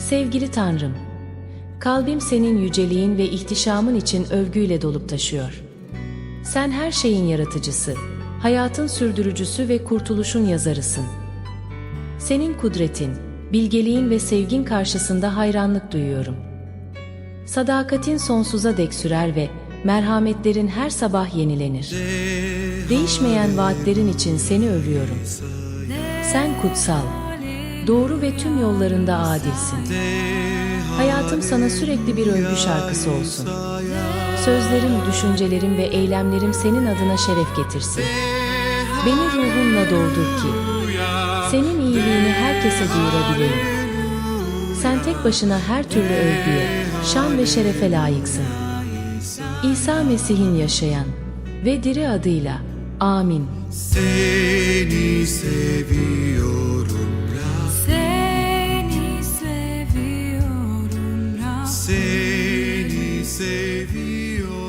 Sevgili Tanrım, kalbim senin yüceliğin ve ihtişamın için övgüyle dolup taşıyor. Sen her şeyin yaratıcısı, hayatın sürdürücüsü ve kurtuluşun yazarısın. Senin kudretin, bilgeliğin ve sevgin karşısında hayranlık duyuyorum. Sadakatin sonsuza dek sürer ve merhametlerin her sabah yenilenir. Değişmeyen vaatlerin için seni övüyorum. Sen kutsal, doğru ve tüm yollarında adilsin. Hayatım sana sürekli bir övgü şarkısı olsun. Sözlerim, düşüncelerim ve eylemlerim senin adına şeref getirsin. Beni ruhunla doldur ki senin iyiliğini herkese duyurabileyim. Sen tek başına her türlü övgüye, şan ve şerefe layıksın. İsa Mesih'in yaşayan ve diri adıyla. Amin. Seni seviyorum seni seviyor.